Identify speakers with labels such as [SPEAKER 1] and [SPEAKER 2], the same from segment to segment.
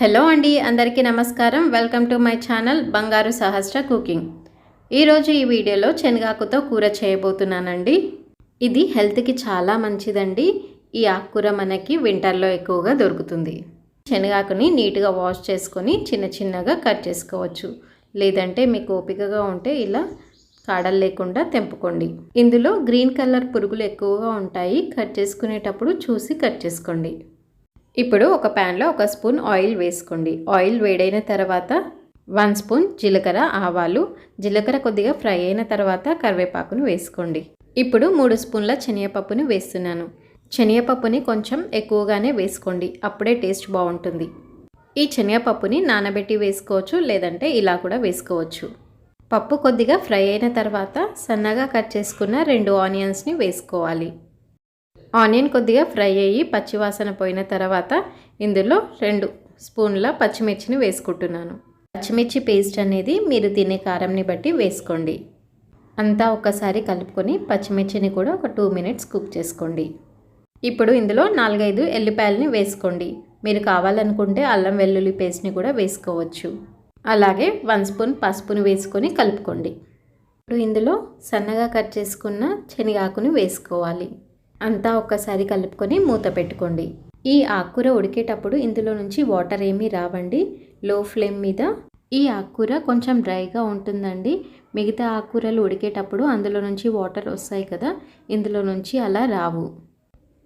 [SPEAKER 1] Hello అండి అందరికీ నమస్కారం. వెల్కమ్ టు మై ఛానల్ బంగారు సహస్ర కుకింగ్. ఈరోజు ఈ వీడియోలో శనగాకుతో కూర చేయబోతున్నానండి. ఇది హెల్త్కి చాలా మంచిదండి. ఈ ఆకుకూర మనకి వింటర్లో ఎక్కువగా దొరుకుతుంది. శనగాకుని నీట్గా వాష్ చేసుకొని చిన్న చిన్నగా కట్ చేసుకోవచ్చు. లేదంటే మీకు ఓపికగా ఉంటే ఇలా కాడలు లేకుండా తెంపుకోండి. ఇందులో గ్రీన్ కలర్ పురుగులు ఎక్కువగా ఉంటాయి. కట్ చేసుకునేటప్పుడు చూసి కట్ చేసుకోండి. ఇప్పుడు ఒక ప్యాన్లో ఒక స్పూన్ ఆయిల్ వేసుకోండి. ఆయిల్ వేడైన తర్వాత వన్ స్పూన్ జీలకర్ర ఆవాలు. జీలకర్ర కొద్దిగా ఫ్రై అయిన తర్వాత కరివేపాకును వేసుకోండి. ఇప్పుడు మూడు స్పూన్ల శనగపప్పును వేస్తున్నాను. శనగపప్పుని కొంచెం ఎక్కువగానే వేసుకోండి. అప్పుడే టేస్ట్ బాగుంటుంది. ఈ శనగపప్పుని నానబెట్టి వేసుకోవచ్చు లేదంటే ఇలా కూడా వేసుకోవచ్చు. పప్పు కొద్దిగా ఫ్రై అయిన తర్వాత సన్నగా కట్ చేసుకున్న రెండు ఆనియన్స్ని వేసుకోవాలి. ఆనియన్ కొద్దిగా ఫ్రై అయ్యి పచ్చివాసన పోయిన తర్వాత ఇందులో రెండు స్పూన్ల పచ్చిమిర్చిని వేసుకుంటున్నాను. పచ్చిమిర్చి పేస్ట్ అనేది మీరు తినే కారంని బట్టి వేసుకోండి. అంతా ఒకసారి కలుపుకొని పచ్చిమిర్చిని కూడా ఒక టూ మినిట్స్ కుక్ చేసుకోండి. ఇప్పుడు ఇందులో నాలుగైదు ఎల్లిపాయలని వేసుకోండి. మీరు కావాలనుకుంటే అల్లం వెల్లుల్లి పేస్ట్ని కూడా వేసుకోవచ్చు. అలాగే వన్ స్పూన్ పసుపుని వేసుకొని కలుపుకోండి. ఇప్పుడు ఇందులో సన్నగా కట్ చేసుకున్న శనగాకుని వేసుకోవాలి. అంతా ఒక్కసారి కలుపుకొని మూత పెట్టుకోండి. ఈ ఆకుకూర ఉడికేటప్పుడు ఇందులో నుంచి వాటర్ ఏమీ రావండి. లో ఫ్లేమ్ మీద ఈ ఆకుకూర కొంచెం డ్రైగా ఉంటుందండి. మిగతా ఆకుకూరలు ఉడికేటప్పుడు అందులో నుంచి వాటర్ వస్తాయి కదా ఇందులో నుంచి అలా రావు.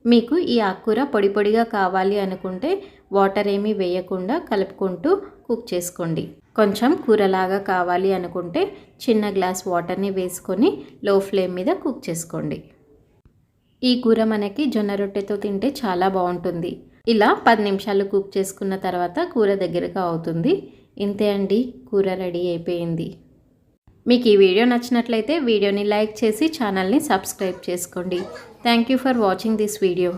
[SPEAKER 1] మీకు ఈ ఆకుకూర పొడి పొడిగా కావాలి అనుకుంటే వాటర్ ఏమీ వేయకుండా కలుపుకుంటూ కుక్ చేసుకోండి. కొంచెం కూరలాగా కావాలి అనుకుంటే చిన్న గ్లాస్ వాటర్ని వేసుకొని లో ఫ్లేమ్ మీద కుక్ చేసుకోండి. ఈ కూర మనకి జొన్న రొట్టెతో తింటే చాలా బాగుంటుంది. ఇలా పది నిమిషాలు కుక్ చేసుకున్న తర్వాత కూర దగ్గరగా అవుతుంది. ఇంతే అండి కూర రెడీ అయిపోయింది. మీకు ఈ వీడియో నచ్చినట్లయితే వీడియోని లైక్ చేసి ఛానల్ని సబ్స్క్రైబ్ చేసుకోండి. Thank you for watching this video.